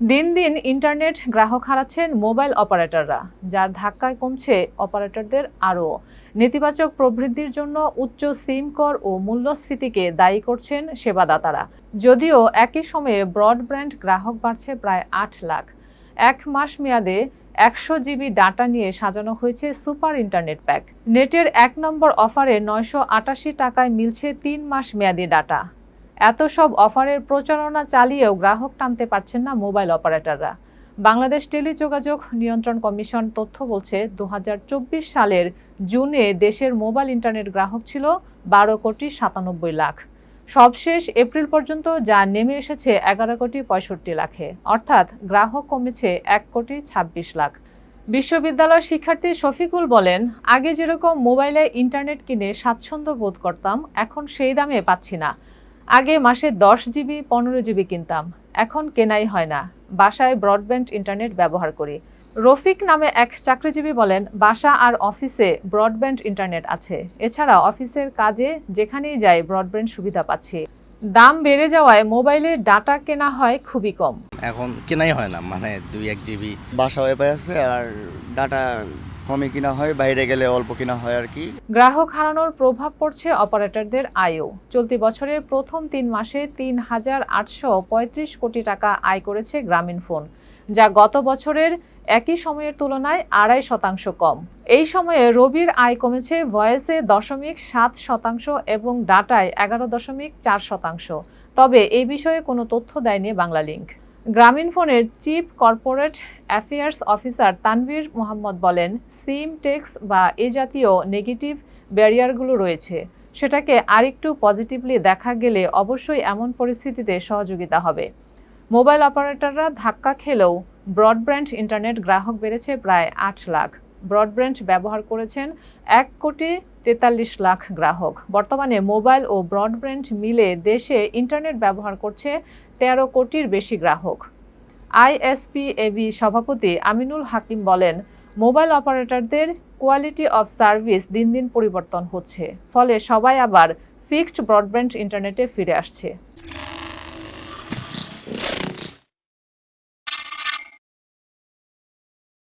দিন দিন ইন্টারনেট গ্রাহক হারাচ্ছেন মোবাইল অপারেটররা, যার ধাক্কায় কমছে অপারেটরদের আরও। নেতিবাচক প্রবৃদ্ধির জন্য উচ্চ সিম কর ও মূল্যস্ফীতিকে দায়ী করছেন সেবাদাতারা। যদিও একই সময়ে ব্রডব্যান্ড গ্রাহক বাড়ছে প্রায় আট লাখ। এক মাস মেয়াদে একশো জিবি ডাটা নিয়ে সাজানো হয়েছে সুপার ইন্টারনেট প্যাক। নেটের এক নম্বর অফারে নয়শো আটাশি টাকায় মিলছে তিন মাস মেয়াদি ডাটা। এত সব অফারের প্রচারণা চালিয়েও গ্রাহক টানতে পারছেন না মোবাইল অপারেটররা। বাংলাদেশ টেলিযোগাযোগ নিয়ন্ত্রণ কমিশন তথ্য বলছে দু হাজার চব্বিশ সালের জুনে দেশের মোবাইল ইন্টারনেট গ্রাহক ছিল বারো কোটি সাতানব্বই লাখ। সবশেষ এপ্রিল পর্যন্ত যা নেমে এসেছে এগারো কোটি পঁয়ষট্টি লাখে। অর্থাৎ গ্রাহক কমেছে এক কোটি ছাব্বিশ লাখ। বিশ্ববিদ্যালয় শিক্ষার্থী শফিকুল বলেন, আগে যেরকম মোবাইলে ইন্টারনেট কিনে স্বাচ্ছন্দ্য বোধ করতাম, এখন সেই দামে পাচ্ছি না। আগে মাসে দশ জিবি, পনেরো জিবি কিনতাম। এখন কেনাই হয় না। বাসায় ব্রডব্যান্ড ইন্টারনেট ব্যবহার করি। রফিক নামে এক চাকরিজীবী বলেন, বাসা আর অফিসে ব্রডব্যান্ড ইন্টারনেট আছে। এছাড়া অফিসের কাজে যেখানেই যাই ব্রডব্যান্ড সুবিধা পাচ্ছি। দাম বেড়ে যাওয়ায় মোবাইলে ডাটা কেনা হয় খুবই কম। এখন কেনাই হয় না। মানে দুই এক জিবি বাসা ওয়াইফাই আছে আর ডাটা কমে কিনা হয়, বাইরে গেলে অল্প কিনা হয় আর কি। গ্রাহক হারানোর প্রভাব পড়ছে অপারেটরদের আয়ও। চলতি বছরে প্রথম তিন মাসে তিন হাজার আটশো পঁয়ত্রিশ কোটি টাকা আয় করেছে গ্রামীণ ফোন, যা গত বছরের একই সময়ের তুলনায় আড়াই শতাংশ কম। এই সময়ে রবির আয় কমেছে ভয়েসে দশমিক সাত শতাংশ এবং ডাটায় এগারো দশমিক চার শতাংশ। তবে এই বিষয়ে কোনো তথ্য দেয়নি বাংলালিংক। গ্রামীণ ফোনের chief corporate affairs officer Tanvir Mohammad বলেন, সিম, টেক্স বা এ জাতীয় নেগেটিভ ব্যারিয়ারগুলো রয়েছে। সেটাকে আরেকটু পজিটিভলি দেখা গেলে অবশ্যই এমন পরিস্থিতিতে সহযোগিতা হবে। মোবাইল অপারেটররা ধাক্কা খেলেও ব্রডব্যান্ড ইন্টারনেট গ্রাহক বেড়েছে প্রায় আট লাখ। ব্রডব্যান্ড ব্যবহার করেছেন এক কোটি তেতাল্লিশ লাখ গ্রাহক। বর্তমানে মোবাইল ও ব্রডব্যান্ড মিলে দেশে ইন্টারনেট ব্যবহার করছে তেরো কোটির বেশি গ্রাহক। আইএসপিএবি সভাপতি আমিনুল হাকিম বলেন, মোবাইল অপারেটরদের কোয়ালিটি অফ সার্ভিস দিন দিন পরিবর্তন হচ্ছে, ফলে সবাই আবার ফিক্সড ব্রডব্যান্ড ইন্টারনেটে ফিরে আসছে।